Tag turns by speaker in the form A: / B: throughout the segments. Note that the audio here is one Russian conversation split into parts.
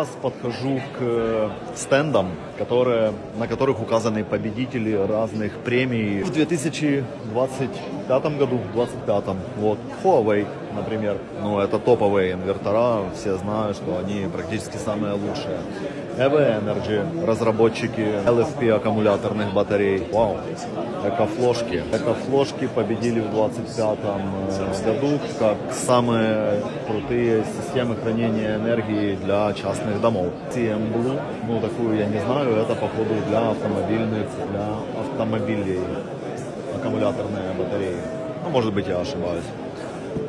A: Сейчас подхожу к э, стендам, которые, на которых указаны победители разных премий. В 2025 году, 25 вот Huawei, например, ну это топовые инвертора, все знают, что они практически самые лучшие. EV Energy, разработчики LFP аккумуляторных батарей, вау, экофлошки, экофлошки победили в 25 году как самые крутые системы хранения энергии для частных домов. CM Blue, ну такую я не знаю, это походу для автомобильных, для автомобилей аккумуляторные батареи. Ну, может быть, я ошибаюсь.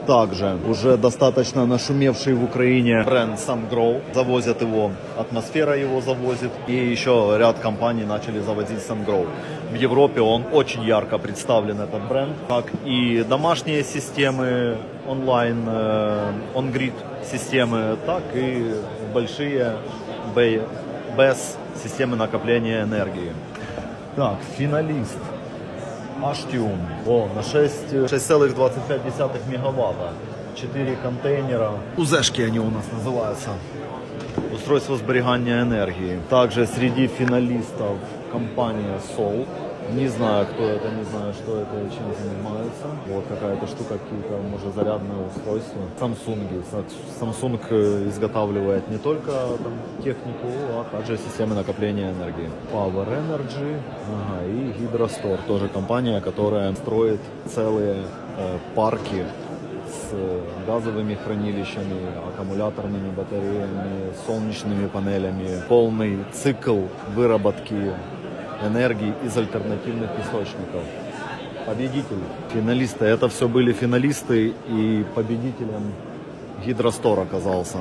A: Также уже достаточно нашумевший в Украине бренд SunGrow. Завозят его, атмосфера его завозит. И еще ряд компаний начали завозить SunGrow. В Европе он очень ярко представлен, этот бренд. Как и домашние системы онлайн, э, on-grid системы, так и большие без системы накопления энергии. Так, финалист. Аштиум. О, на 6,25 мегаватта. 4 контейнера. Узешки они у нас называются. Устройство сберегания энергии. Также среди финалистов компания Sol. Не знаю, кто это, не знаю, что это и чем занимается. Вот какая-то штука, какие-то, может, зарядное устройство. Samsung. Samsung э, изготавливает не только там, технику, а также системы накопления энергии. Power Energy ага, и Hydrostore. Тоже компания, которая строит целые э, парки с э, газовыми хранилищами, аккумуляторными батареями, солнечными панелями. Полный цикл выработки энергии из альтернативных источников. Победитель, финалисты. Это все были финалисты, и победителем Гидростор оказался.